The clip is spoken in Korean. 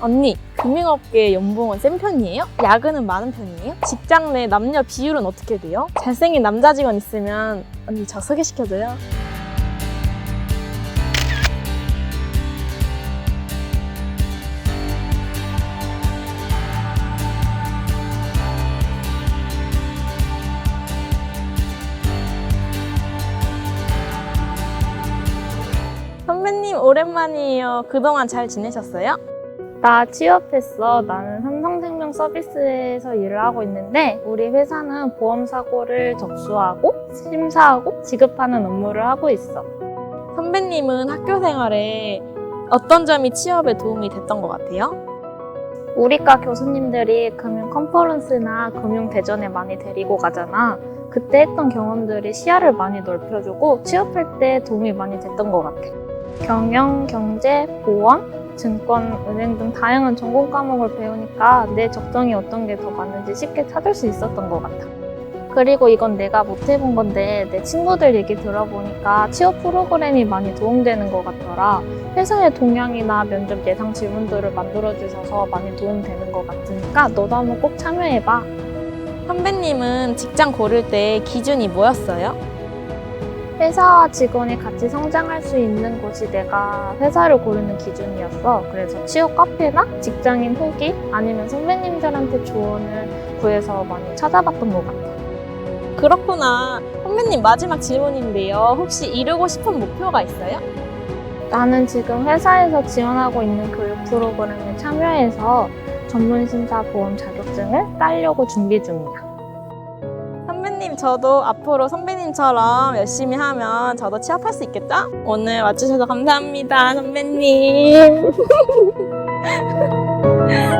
언니, 금융업계 연봉은 센 편이에요? 야근은 많은 편이에요? 직장 내 남녀 비율은 어떻게 돼요? 잘생긴 남자 직원 있으면 언니 저 소개시켜줘요. 선배님 오랜만이에요. 그동안 잘 지내셨어요? 나 취업했어. 나는 삼성생명 서비스에서 일을 하고 있는데 우리 회사는 보험 사고를 접수하고 심사하고 지급하는 업무를 하고 있어. 선배님은 학교 생활에 어떤 점이 취업에 도움이 됐던 것 같아요? 우리과 교수님들이 금융 컨퍼런스나 금융 대전에 많이 데리고 가잖아. 그때 했던 경험들이 시야를 많이 넓혀주고 취업할 때 도움이 많이 됐던 것 같아. 경영, 경제, 보험, 증권, 은행 등 다양한 전공 과목을 배우니까 내 적성이 어떤 게 더 맞는지 쉽게 찾을 수 있었던 것 같아. 그리고 이건 내가 못 해본 건데 내 친구들 얘기 들어보니까 취업 프로그램이 많이 도움되는 것 같더라. 회사의 동향이나 면접 예상 질문들을 만들어주셔서 많이 도움되는 것 같으니까 너도 한번 꼭 참여해봐. 선배님은 직장 고를 때 기준이 뭐였어요? 회사와 직원이 같이 성장할 수 있는 곳이 내가 회사를 고르는 기준이었어. 그래서 취업 카페나 직장인 후기 아니면 선배님들한테 조언을 구해서 많이 찾아봤던 것 같아. 그렇구나. 선배님 마지막 질문인데요. 혹시 이루고 싶은 목표가 있어요? 나는 지금 회사에서 지원하고 있는 교육 프로그램에 참여해서 전문심사 보험 자격증을 따려고 준비 중이야. 선배님 저도 앞으로 선배님처럼 열심히 하면 저도 취업할 수 있겠죠? 오늘 와주셔서 감사합니다, 선배님.